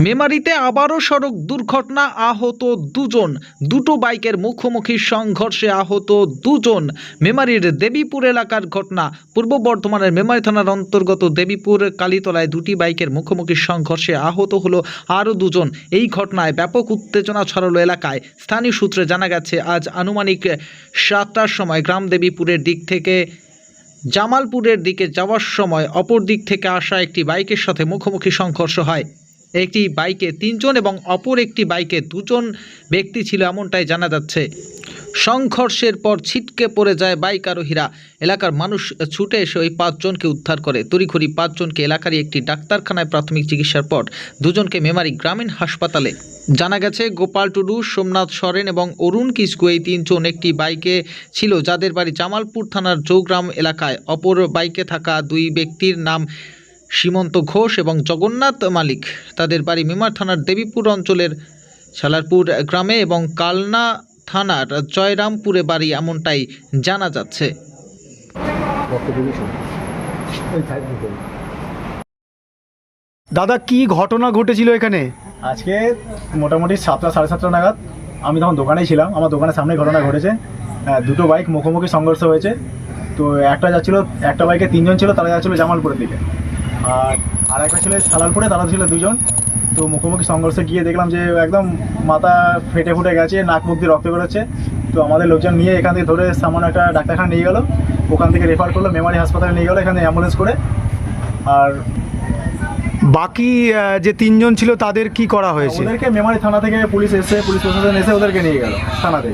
মেমারিতে আবারও সড়ক দুর্ঘটনা, আহত দুজন। দুটো বাইকের মুখোমুখি সংঘর্ষে আহত দুজন। মেমারির দেবীপুর এলাকার ঘটনা। পূর্ব বর্ধমানের মেমারি থানার অন্তর্গত দেবীপুর কালীতলায় দুটি বাইকের মুখোমুখি সংঘর্ষে আহত হলো আরও দুজন। এই ঘটনায় ব্যাপক উত্তেজনা ছড়ালো এলাকায়। স্থানীয় সূত্রে জানা গেছে, আজ আনুমানিক সাতটার সময় গ্রাম দেবীপুরের দিক থেকে জামালপুরের দিকে যাওয়ার সময় অপর দিক থেকে আসা একটি বাইকের সাথে মুখোমুখি সংঘর্ষ হয়। একটি বাইকে তিনজন এবং অপর একটি বাইকে দুজন ব্যক্তি ছিল এমনটাই জানা যাচ্ছে। সংঘর্ষের পর ছিটকে পড়ে যায় বাইক আরোহীরা। এলাকার মানুষ ছুটে এসে ওই পাঁচজনকে উদ্ধার করে। তড়িঘড়ি পাঁচজনকে এলাকারই একটি ডাক্তারখানায় প্রাথমিক চিকিৎসার পর দুজনকে মেমারি গ্রামীণ হাসপাতালে। জানা গেছে, গোপাল টুডু, সোমনাথ সরেন এবং অরুণ কিসকু এই তিনজন একটি বাইকে ছিল যাদের বাড়ি জামালপুর থানার চৌগ্রাম এলাকায়। অপর বাইকে থাকা দুই ব্যক্তির নাম সীমন্ত ঘোষ এবং জগন্নাথ মালিক। তাদের বাড়ি মেমার থানার দেবীপুর অঞ্চলের সালারপুর গ্রামে এবং কালনা থানার জয়রামপুরে বাড়ি এমনটাই জানা যাচ্ছে। দাদা কি ঘটনা ঘটেছিল এখানে? আজকে মোটামুটি সাতটা সাড়ে সাতটা নাগাদ আমি তখন দোকানেই ছিলাম। আমার দোকানের সামনে ঘটনা ঘটেছে। হ্যাঁ, দুটো বাইক মুখোমুখি সংঘর্ষ হয়েছে। তো একটা যাচ্ছিল একটা বাইকে তিনজন ছিল তারা যাচ্ছিল জামালপুরের দিকে। আর আর একটা ছিল সালালপুরে তারা ছিল দুজন। তো মুখোমুখি সংঘর্ষে গিয়ে দেখলাম যে একদম মাথা ফেটে ফুটে গেছে নাক মুখ দিয়ে রক্ত বেরোচ্ছে। তো আমাদের লোকজন নিয়ে এখান থেকে ধরে সামান্য একটা ডাক্তারখানা নিয়ে গেলো। ওখান থেকে রেফার করল মেমারি হাসপাতালে নিয়ে গেলো এখানে অ্যাম্বুলেন্স করে। আর বাকি যে তিনজন ছিল তাদের কি করা হয়েছে? ওদেরকে মেমারি থানা থেকে পুলিশ এসে পুলিশ প্রশাসন এসে ওদেরকে নিয়ে গেল থানাতে।